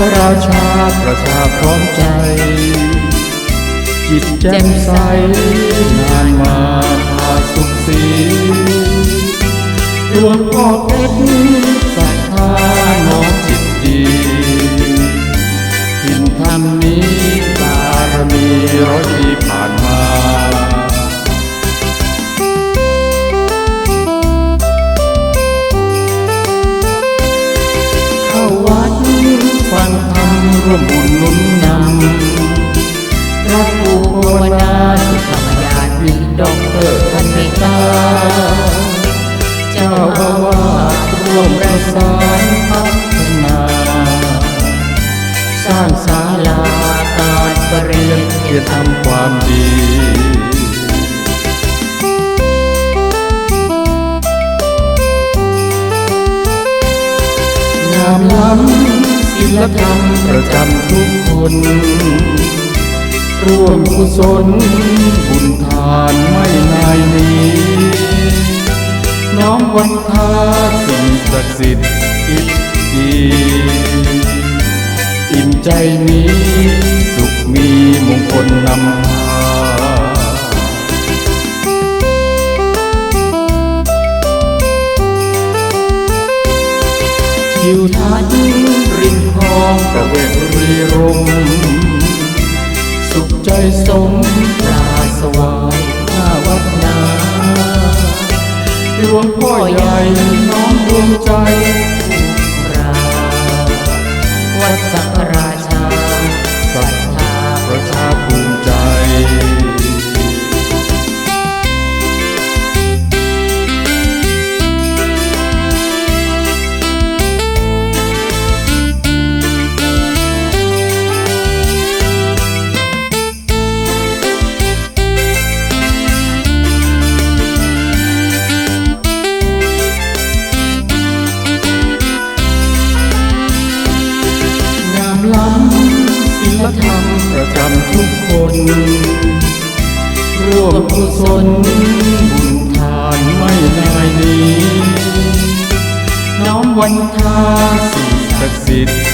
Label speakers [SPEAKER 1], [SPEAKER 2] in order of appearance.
[SPEAKER 1] พระราชาประชาพร้อมใจ จิตแจ่มใสนานมาพาสุขสี ฟังธรรมร่วมบุญนุนนำ
[SPEAKER 2] พระครูภาวนาสุธรรมญาติดอกเตอร์ท่านเมตตา
[SPEAKER 1] เจ้าอาวาสร่วมประสานพัฒนา
[SPEAKER 2] สร้างศาลาการประเรียน
[SPEAKER 1] เพื่อทำความดีงามล้ำ ลธรรมประจำทุกคน ร่วมกุศลบุญทานไม่นายนี้ น้อมวันทาสิ่งศักดิ์สิทธิ์อิทดีอิ่มใจนี้สุขมีมงคลนำพาทิวทัศน์ องประเวทรีรมสุขใจสม
[SPEAKER 2] ปลาสวายข้าวัดนา
[SPEAKER 1] หลวงพ่อใหญ่
[SPEAKER 2] ร่ว
[SPEAKER 1] มกุศลบุญทานไม่นายนี้ น้อมวันทาสิ่งศักดิ์สิทธิ์